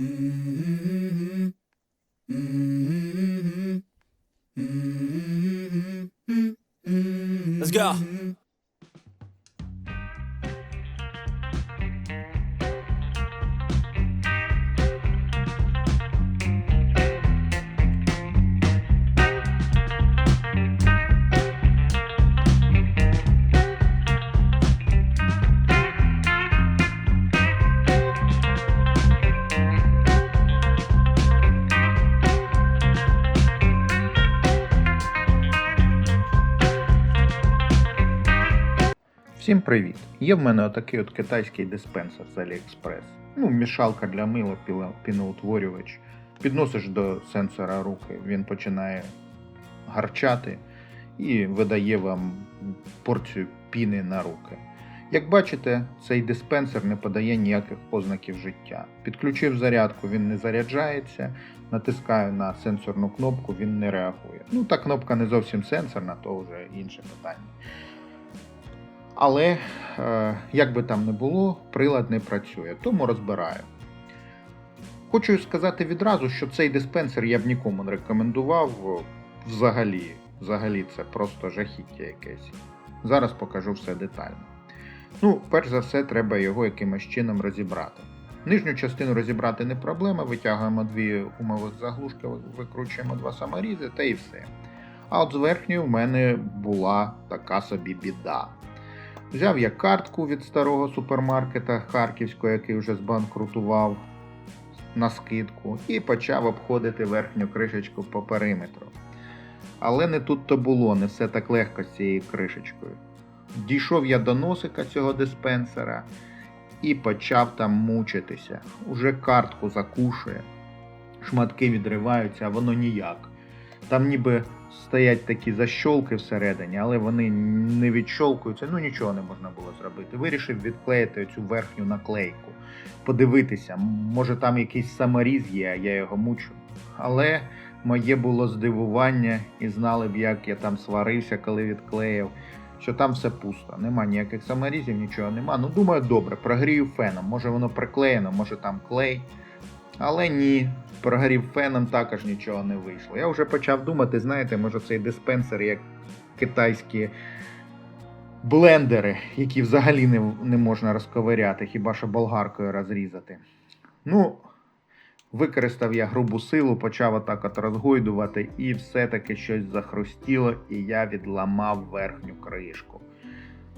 Mm-hmm. Mm-hmm. Mm-hmm. Let's go. Всім привіт! Є в мене отакий от китайський диспенсер з AliExpress. Ну, мішалка для мила, піноутворювач. Підносиш до сенсора руки, він починає гарчати і видає вам порцію піни на руки. Як бачите, цей диспенсер не подає ніяких ознаків життя. Підключив зарядку, він не заряджається, натискаю на сенсорну кнопку, він не реагує. Ну, та кнопка не зовсім сенсорна, то вже інше питання. Але, е, як би там не було, прилад не працює, тому розбираю. Хочу сказати відразу, що цей диспенсер я б нікому не рекомендував взагалі. Взагалі це просто жахіття якесь. Зараз покажу все детально. Ну, перш за все, треба його якимось чином розібрати. Нижню частину розібрати не проблема, витягуємо дві гумових заглушки, викручуємо два саморізи та і все. А от з верхньої в мене була така собі біда. Взяв я картку від старого супермаркета Харківського, який вже збанкрутував на скидку, і почав обходити верхню кришечку по периметру. Але не тут то було, не все так легко з цією кришечкою. Дійшов я до носика цього диспенсера і почав там мучитися. Уже картку закушує, шматки відриваються, а воно ніяк. Там ніби стоять такі защолки всередині, але вони не відщолкуються, ну нічого не можна було зробити. Вирішив відклеїти цю верхню наклейку, подивитися, може там якийсь саморіз є, а я його мучу. Але моє було здивування, і знали б, як я там сварився, коли відклеїв, що там все пусто, нема ніяких саморізів, нічого нема. Ну думаю, добре, прогрію феном. Може воно приклеєно, може там клей. Але ні, прогрів феном також нічого не вийшло. Я вже почав думати, знаєте, може цей диспенсер як китайські блендери, які взагалі не, не можна розковиряти, хіба що болгаркою розрізати. Ну, використав я грубу силу, почав отак от розгойдувати, і все-таки щось захрустіло, і я відламав верхню кришку.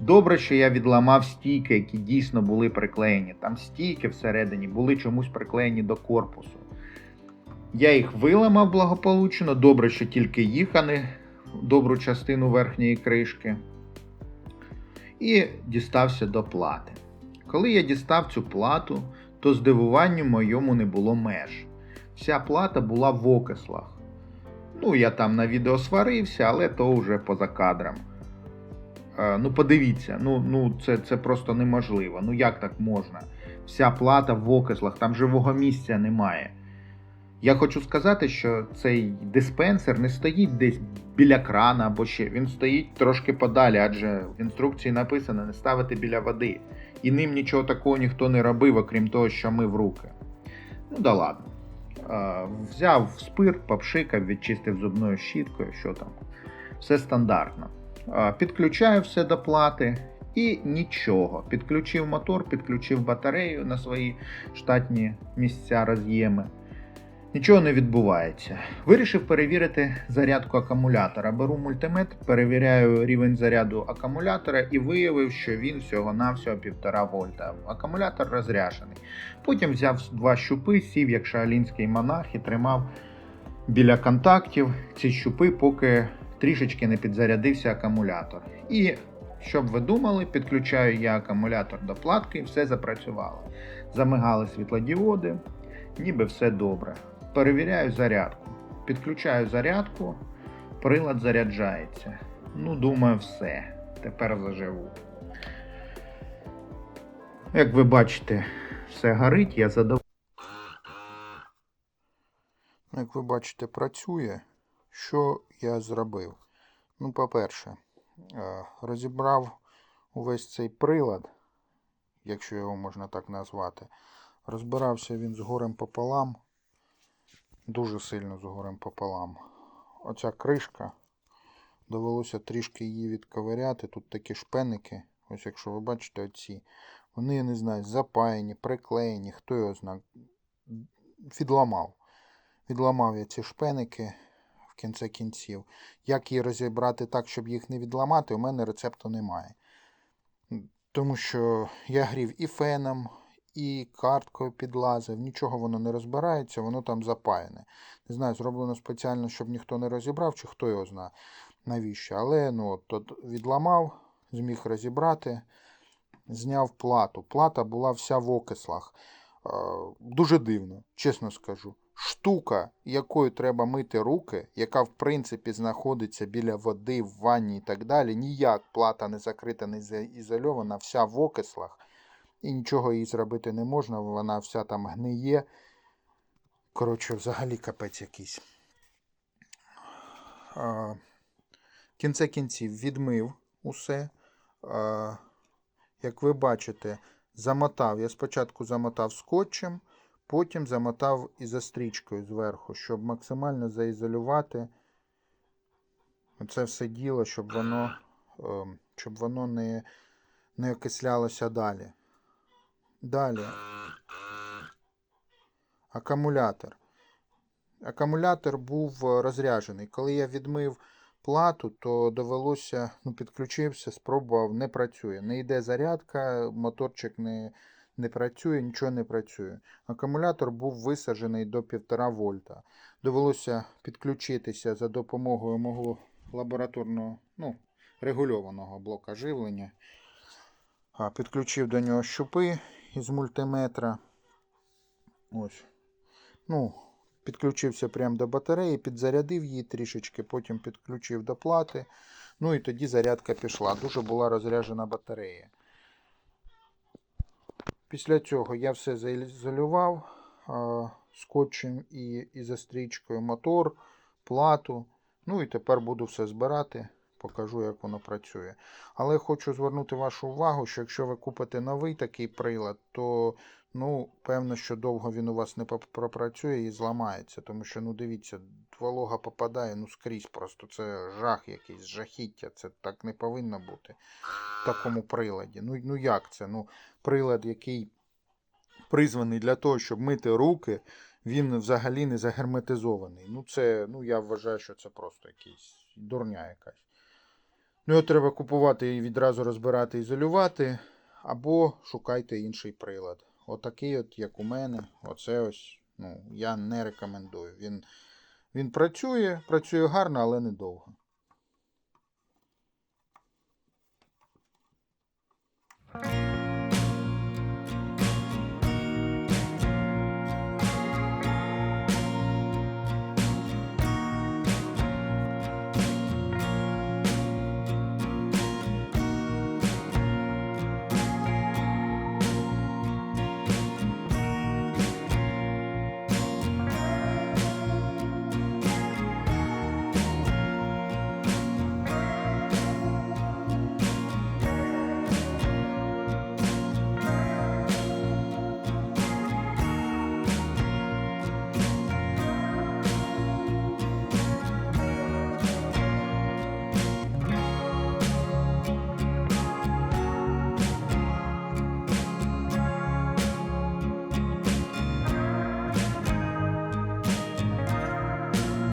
Добре, що я відламав стійки, які дійсно були приклеєні. Там стійки всередині були чомусь приклеєні до корпусу. Я їх виламав благополучно, добре, що тільки їх, а не добру частину верхньої кришки. І дістався до плати. Коли я дістав цю плату, то здивуванню моєму не було меж. Вся плата була в окислах. Ну, я там на відео сварився, але то вже поза кадром. Е, ну, подивіться, ну, ну це, це просто неможливо. Ну як так можна? Вся плата в окислах, там живого місця немає. Я хочу сказати, що цей диспенсер не стоїть десь біля крана або ще. Він стоїть трошки подалі, адже в інструкції написано не ставити біля води. І ним нічого такого ніхто не робив, окрім того, що мив руки. Ну да ладно. Е, взяв спирт, попшикав, відчистив зубною щіткою, що там. Все стандартно. Підключаю все до плати і нічого. Підключив мотор, підключив батарею на свої штатні місця роз'єми. Нічого не відбувається. Вирішив перевірити зарядку акумулятора. Беру мультиметр, перевіряю рівень заряду акумулятора і виявив, що він всього-навсього 1,5 вольта. Акумулятор розряджений. Потім взяв два щупи, сів як шаолінський монах і тримав біля контактів ці щупи, поки трішечки не підзарядився акумулятор. І щоб ви думали, підключаю я акумулятор до платки і все запрацювало. Замигали світлодіоди, ніби все добре. Перевіряю зарядку. Підключаю зарядку, прилад заряджається. Ну, думаю, все. Тепер заживу. Як ви бачите, все горить, я задоволений. Як ви бачите, працює. Що я зробив? Ну, по-перше, е, розібрав увесь цей прилад, якщо його можна так назвати. Розбирався він з горем пополам. Дуже сильно з горем пополам. Оця кришка. Довелося трішки її відковиряти. Тут такі шпеники. Ось якщо ви бачите оці. Вони, я не знаю, запаяні, приклеєні, хто його знає. Відламав. Відламав я ці шпеники в кінці кінців. Як її розібрати так, щоб їх не відламати, у мене рецепту немає. Тому що я грів і феном, і карткою підлазив, нічого воно не розбирається, воно там запаяне. Не знаю, зроблено спеціально, щоб ніхто не розібрав, чи хто його знає навіщо. Але ну, от, от відламав, зміг розібрати, зняв плату. Плата була вся в окислах. Е, Дуже дивно, чесно скажу. Штука, якою треба мити руки, яка в принципі знаходиться біля води, в ванні і так далі, ніяк плата не закрита, не ізольована, вся в окислах. І нічого їй зробити не можна, вона вся там гниє. Коротше, взагалі капець якийсь. В кінці кінців відмив усе. Як ви бачите, замотав. Я спочатку замотав скотчем, потім замотав і застрічкою зверху, щоб максимально заізолювати це все діло, щоб воно, ем, щоб воно не, не окислялося далі. Далі. Акумулятор. Акумулятор був е, розряджений. Коли я відмив плату, то довелося, ну, підключився, спробував, не працює. Не йде зарядка, моторчик не, не працює, нічого не працює. Акумулятор був висаджений до 1,5 вольта. Довелося підключитися за допомогою мого лабораторного, ну, регульованого блока живлення. Підключив до нього щупи із мультиметра. Ось. Ну, підключився прямо до батареї, підзарядив її трішечки, потім підключив до плати. Ну і тоді зарядка пішла. Дуже була розряджена батарея. Після цього я все заізолював скотчем і, і застрічкою мотор, плату. Ну і тепер буду все збирати, покажу, як воно працює. Але хочу звернути вашу увагу, що якщо ви купите новий такий прилад, то ну, певно, що довго він у вас не пропрацює і зламається. Тому що, ну дивіться, волога попадає ну скрізь просто. Це жах якийсь, жахіття. Це так не повинно бути в такому приладі. Ну, ну як це? Ну, прилад, який призваний для того, щоб мити руки, він взагалі не загерметизований. Ну, це, ну, я вважаю, що це просто якийсь дурня якась. Ну, його треба купувати і відразу розбирати, ізолювати, або шукайте інший прилад. Отакий, от, як у мене, оце ось, ну, я не рекомендую. Він, він працює, працює гарно, але недовго.